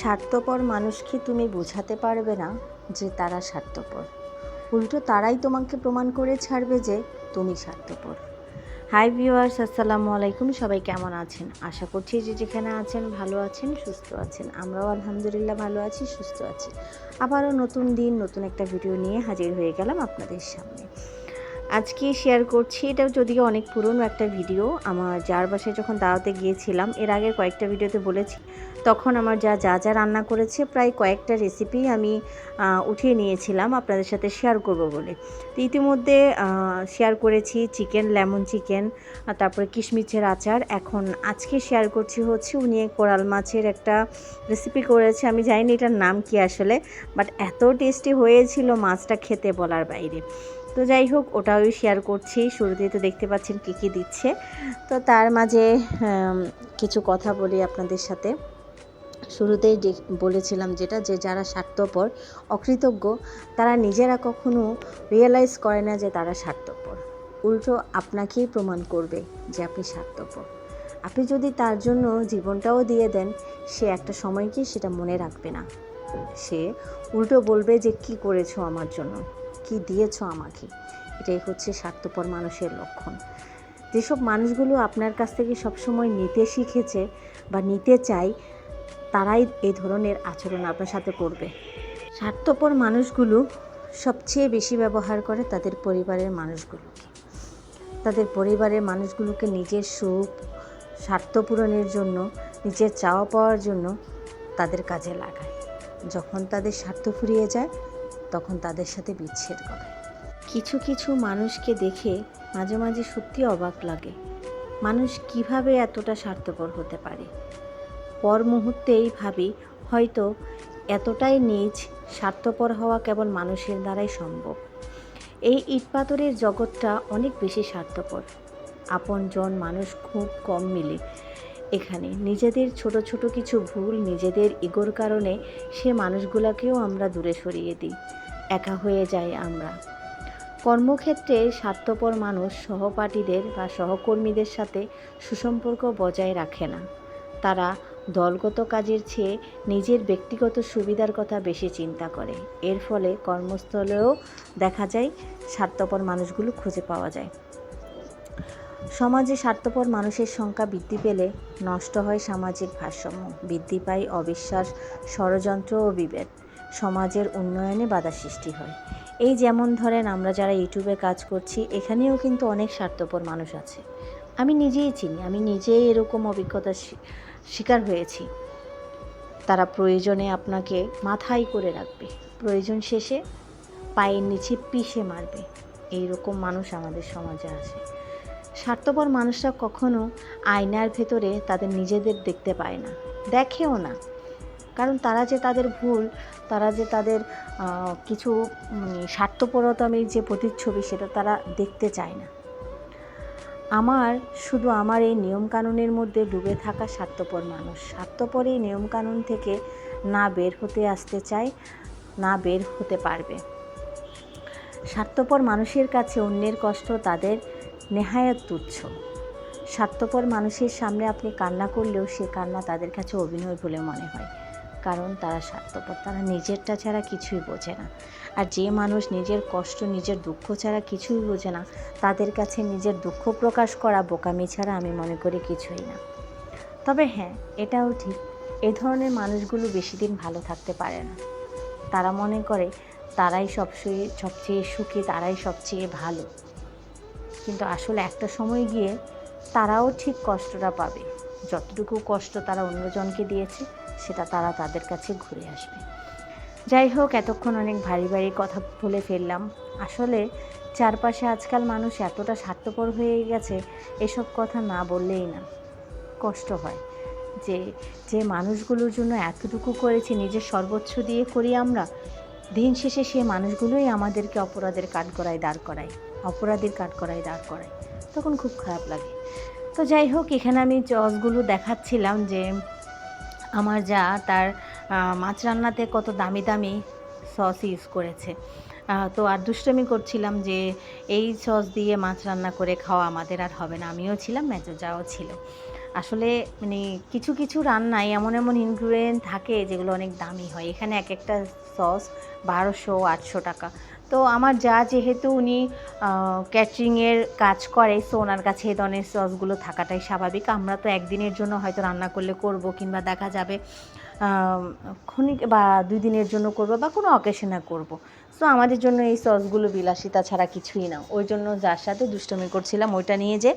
স্বার্থপর মানুষকে তুমি বোঝাতে পারবে না যে তারা স্বার্থপর? উল্টো তারাই তোমাকে প্রমাণ করে ছাড়বে যে তুমি স্বার্থপর। হাই ভিউয়ার্স, আসসালামু আলাইকুম। সবাই কেমন আছেন? আশা করছি যে যেখানে আছেন, ভালো আছেন, সুস্থ আছেন। আমরাও আলহামদুলিল্লাহ ভালো আছি, সুস্থ আছি। আবারও নতুন দিন, নতুন একটা ভিডিও নিয়ে হাজির হয়ে গেলাম আপনাদের সামনে। আজকে শেয়ার করছি এটা যদিও অনেক পুরনো একটা ভিডিও আমার যার বাসায় যখন দাওয়াতে গিয়েছিলাম, এর আগে কয়েকটা ভিডিওতে বলেছি, তখন আমার যা যা যা রান্না করেছে, প্রায় কয়েকটা রেসিপি আমি উঠিয়ে নিয়েছিলাম, আপনাদের সাথে শেয়ার করব বলে। তো ইতিমধ্যে শেয়ার করেছি চিকেন লেমন চিকেন তারপরে কিশমিচের আচার। এখন আজকে শেয়ার করছি হচ্ছে, উনি কোরাল মাছের একটা রেসিপি করেছে, আমি জানি না এটার নাম কি আসলে বাট এত টেস্টি হয়েছিল মাছটা খেতে বলার বাইরে। তো যাই হোক, ওটাও শেয়ার করছি। শুরুতেই তো দেখতে পাচ্ছেন কী কী দিচ্ছে। তো তার মাঝে কিছু কথা বলি আপনাদের সাথে। শুরুতেই বলেছিলাম যেটা, যে যারা স্বার্থপর, অকৃতজ্ঞ, তারা নিজেরা কখনো রিয়েলাইজ করে না যে তারা স্বার্থপর। উল্টো আপনাকেই প্রমাণ করবে যে আপনি স্বার্থপর। আপনি যদি তার জন্য জীবনটাও দিয়ে দেন, সে একটা সময় কি সেটা মনে রাখবে না। সে উল্টো বলবে যে, কি করেছ আমার জন্য? কি দিয়েছ আমাকে? এটাই হচ্ছে স্বার্থপর মানুষের লক্ষণ। যেসব মানুষগুলো আপনার কাছ থেকে সবসময় নিতে শিখেছে বা নিতে চায়, তারাই এই ধরনের আচরণ আপনার সাথে করবে। স্বার্থপর মানুষগুলো সবচেয়ে বেশি ব্যবহার করে তাদের পরিবারের মানুষগুলোকে। তাদের পরিবারের মানুষগুলোকে নিজের সুখ, স্বার্থ পূরণের জন্য, নিজের চাওয়া পাওয়ার জন্য তাদের কাজে লাগায়। যখন তাদের স্বার্থ ফুরিয়ে যায় তখন তাদের সাথে বিচ্ছেদ করে। কিছু কিছু মানুষকে দেখে মাঝে মাঝে সত্যি অবাক লাগে। মানুষ কীভাবে এতটা স্বার্থপর হতে পারে? পর মুহূর্তেই ভাবি, হয়তো এতটাই নিজ, স্বার্থপর হওয়া কেবল মানুষের দ্বারাই সম্ভব। এই ইটপাথরের জগৎটা অনেক বেশি স্বার্থপর। আপনজন মানুষ খুব কম মিলে। এখানে। নিজেদের ছোট ছোট কিছু ভুল নিজেদের ইগোর কারণে সে মানুষগুলোকেও আমরা দূরে সরিয়ে দিই। একা হয়ে যাই আমরা। কর্মক্ষেত্রে স্বার্থপর মানুষ সহপাঠীদের বা সহকর্মীদের সাথে সুসম্পর্ক বজায় রাখে না। তারা দলগত কাজের চেয়ে নিজের ব্যক্তিগত সুবিধার কথা বেশি চিন্তা করে। এর ফলে কর্মস্থলেও দেখা যায় স্বার্থপর মানুষগুলো খুঁজে পাওয়া যায়। সমাজে স্বার্থপর মানুষের সংখ্যা বৃদ্ধি পেলে নষ্ট হয় সামাজিক ভারসাম্য, বৃদ্ধি পায় অবিশ্বাস, ষড়যন্ত্র ও বিভেদ। সমাজের উন্নয়নে বাধা সৃষ্টি হয়। এই যেমন ধরেন, আমরা যারা ইউটিউবে কাজ করছি, এখানেও কিন্তু অনেক স্বার্থপর মানুষ আছে। আমি নিজেই চিনি, আমি নিজেই এরকম অভিজ্ঞতার শি- শিকার হয়েছি। তারা প্রয়োজনে আপনাকে মাথায় করে রাখবে। প্রয়োজন শেষে পায়ের নিচে পিষে মারবে। এই রকম মানুষ আমাদের সমাজে আছে। স্বার্থপর মানুষরা কখনো আয়নার ভেতরে তাদের নিজেদের দেখতে পায় না। দেখেও না। কারণ তারা যে তাদের ভুল, তারা যে তাদের কিছু মানে স্বার্থপরতামের যে প্রতিচ্ছবি সেটা তারা দেখতে চায় না। আমার, শুধু আমার এই নিয়মকানুনের মধ্যে ডুবে থাকা স্বার্থপর মানুষ। স্বার্থপর এই নিয়মকানুন থেকে না বের হতে আসতে চায়, না বের হতে পারবে। স্বার্থপর মানুষের কাছে অন্যের কষ্ট তাদের নেহায়াত তুচ্ছ। স্বার্থপর মানুষের সামনে আপনি কান্না করলেও সে কান্না তাদের কাছে অভিনয় বলে মনে হয়। কারণ তারা স্বার্থপর, তারা নিজেরটা ছাড়া কিছুই বোঝে না। আর যে মানুষ নিজের কষ্ট, নিজের দুঃখ ছাড়া কিছুই বোঝে না, তাদের কাছে নিজের দুঃখ প্রকাশ করা বোকামি ছাড়া আমি মনে করি কিছুই না। তবে হ্যাঁ এটাও ঠিক, এ ধরনের মানুষগুলো বেশি দিন ভালো থাকতে পারে না। তারা মনে করে তারাই সবচেয়ে সবচেয়ে সুখী, তারাই সবচেয়ে ভালো। কিন্তু আসলে একটা সময় গিয়ে তারাও ঠিক কষ্টটা পাবে। যতটুকু কষ্ট তারা অন্যজনকে দিয়েছে, সেটা তারা তাদের কাছে ঘুরে আসবে। যাই হোক, এতক্ষণ অনেক ভারী ভারী কথা বলে ফেললাম। আসলে চারপাশে আজকাল মানুষ এতটা স্বার্থপর হয়ে গেছে, এসব কথা না বললেই না। কষ্ট হয় যে যে মানুষগুলোর জন্য এতটুকু করেছি, নিজের সর্বোচ্চ দিয়ে করি আমরা দিন শেষে সে মানুষগুলোই আমাদেরকে অপরাধের কাঠগড়ায় দাঁড় করায়, অপরাধীর কাঠগড়ায় দাঁড় করায়। তখন খুব খারাপ লাগে। তো যাই হোক, এখানে আমি চসগুলো দেখাচ্ছিলাম যে আমার যা তার মাছ রান্নাতে কত দামি দামি সস ইউজ করেছে। তো আর দুষ্টমি করছিলাম যে এই সস দিয়ে মাছ রান্না করে খাওয়া আমাদের আর হবে না। আমিও ছিলাম, মেজো যাও ছিল। আসলে মানে কিছু কিছু রান্নায় এমন এমন ইনগ্রিডিয়েন্ট থাকে যেগুলো অনেক দামি হয়। এখানে এক একটা সস বারোশো, আটশো টাকা। তো আমার যা যেহেতু উনি ক্যাটারিংয়ের কাজ করে সো ওনার কাছে এ ধরনের সসগুলো থাকাটাই স্বাভাবিক। আমরা তো একদিনের জন্য হয়তো রান্না করলে করব কিংবা দেখা যাবে ক্ষণিক বা দুই দিনের জন্য করব বা কোনো অকেশনে করব। সো আমাদের জন্য এই সসগুলো বিলাসিতা ছাড়া কিছুই না। ওই জন্য যার সাথে দুষ্টমি করছিলাম, ওইটা নিয়ে যে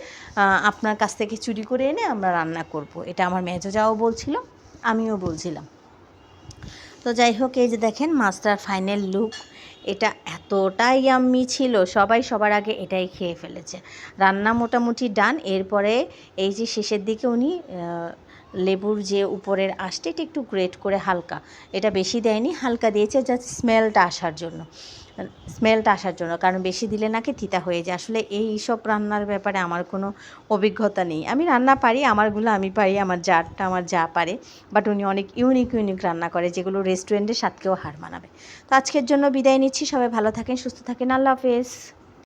আপনার কাছ থেকে চুরি করে এনে আমরা রান্না করব। এটা আমার মেজো যাও বলছিল, আমিও বলছিলাম। তো যাই হোক, এই যে দেখেন, মাছটার ফাইনাল লুক এটা এতটাই ইয়াম্মি ছিল, সবাই সবার আগে এটাই খেয়ে ফেলেছে। রান্না মোটামুটি ডান এরপরে এই যে শেষের দিকে উনি লেবুর যে উপরের আঁশটা এটা একটু গ্রেট করে হালকা। এটা বেশি দেয়নি, হালকা দিয়েছে জাস্ট স্মেলটা আসার জন্য। স্মেলটা আসার জন্য, কারণ বেশি দিলে নাকি তিতা হয়ে যায়। আসলে এই সব রান্নার ব্যাপারে আমার কোনো অভিজ্ঞতা নেই। আমি রান্না পারি, আমারগুলো আমি পারি, আমার জারটা আমার যা পারে বাট উনি অনেক ইউনিক ইউনিক রান্না করে, যেগুলো রেস্টুরেন্টের স্বাদকেও হার মানাবে। তো আজকের জন্য বিদায় নিচ্ছি, সবাই ভালো থাকেন, সুস্থ থাকেন, আল্লাহ হাফেজ।